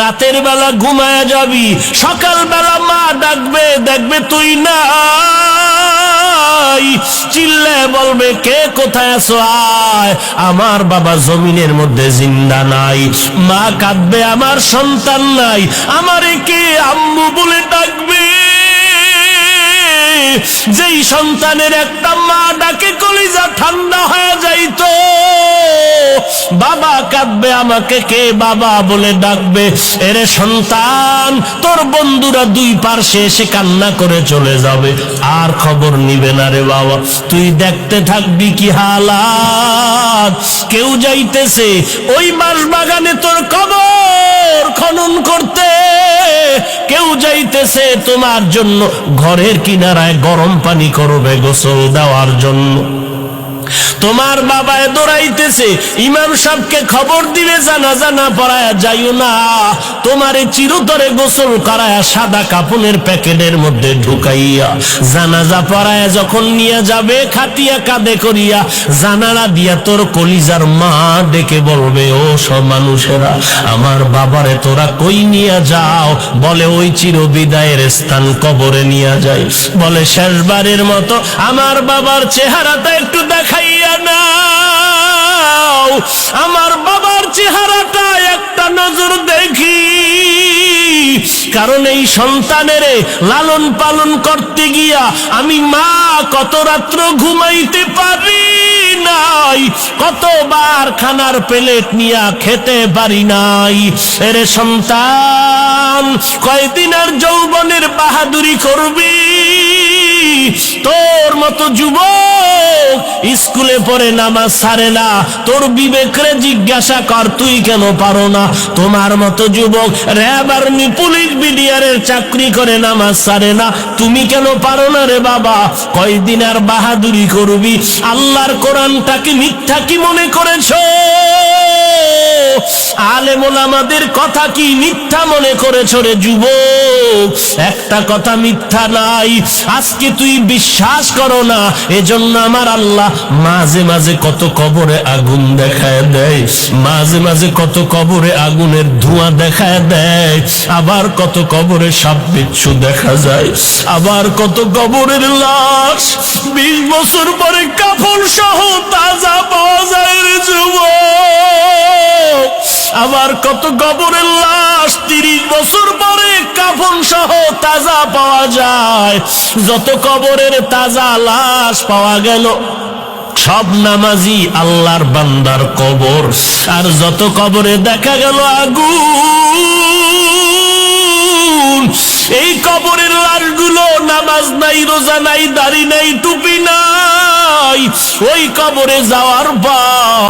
রাতের বেলা ঘুমায় যাবি সকাল বেলা মা ডাকবে, দেখবে তুই নাই। চিল্লে বলবে, কে কোথায় আছো? আয়, আমার বাবা জমিনের মধ্যে জিন্দা নাই। মা কাঁদবে, আমার সন্তান নাই। আমারে কে আম্মু বলে ডাকবে? যেই সন্তানের একটা মা ডাকে, কলিজা ঠান্ডা হয়ে বাবা কাঁদবে, আমাকে কে বাবা বলে ডাকবে? এরে সন্তান, তোর বন্ধুরা দুই পার্শ্বে এসে কান্না করে চলে যাবে। আর খবর নিবে না রে বাবা। তুই দেখতে থাকবি কি হালাত? কেউ যাইতেছে, ওই বাঁশ বাগানে তোর কবর খনন করতে। কেউ যাইতেছে, তোমার জন্য ঘরের কিনারায় গরম পানি করবে গোসল দেওয়ার জন্য। তোমার বাবায় দৌড়াইতেছে। ইমাম সাহেবকে খবর দিবে, জানা জানা পড়ায় যাইও না। তোমারে চিরতরে গোসল করায়া সাদা কাপনের প্যাকেটের মধ্যে ঢুকাইয়া জানাজা পড়ায় যখন নিয়ে যাবে, খাটিয়া কাঁদে করিয়া জানালা দিয়া তোর কলিজার মা ডেকে বলবে, ও সব মানুষেরা, আমার বাবারে তোরা কই নিয়ে যাও? বলে, ওই চির বিদায়ের স্থান কবরে নিয়ে যায় বলে, শেষবারের মতো আমার বাবার চেহারাটা একটু দেখাইয়া কারণ এই সন্তানের লালন পালন করতে গিয়া আমি মা কত রাত্র ঘুমাইতে পারি নাই, কতবার খানার প্লেট নিয়া খেতে পারি নাই। এরে সন্তান, কয়দিন আর যৌবনের বাহাদুরি করবি? তোর মতো যুবক স্কুলে পড়ে নামাজ ছাড়ে না। তোর বিবেকরে জিজ্ঞাসা কর, তুই কেন পারো না? তোমার মতো যুবক র্যাব আর্মি, পুলিশ বিডিআরের চাকরি করে নামাজ ছাড়ে না। তুমি কেন পারো না রে বাবা? কয়দিন আর বাহাদুরি করবি? আল্লাহর কোরআনটাকে মিথ্যা কি মনে করেছ? আলেমুল আমাদের কথা কি মিথ্যা মনে করেছ রে যুবক? একটা কথা মিথ্যা নাই। আজকে তুই বিশ্বাস করো না, এজন্য আমার আল্লাহ মাঝে মাঝে কত কবরে আগুন দেখায় দেয়, মাঝে মাঝে কত কবরে আগুনের ধোঁয়া দেখায় দেয়, আবার কত কবরে সাপ দেখা যায়, আবার কত কবরের লাশ, বিশ বছর পরে কাপড় সহ তাজা পাওয়া যায় যুবক। আবার কত কবরের লাশ, তিরিশ বছর পরে কাফন সহ তাজা পাওয়া যায়। যত কবরের তাজা লাশ পাওয়া গেল, সব নামাজি আল্লাহর বান্দার কবর। আর যত কবরে দেখা গেল আগুন, এই কবরের লাশগুলো নামাজ নাই, রোজা নাই, দাড়ি নাই, টুপি নাই, ওই কবরে যাওয়ার পর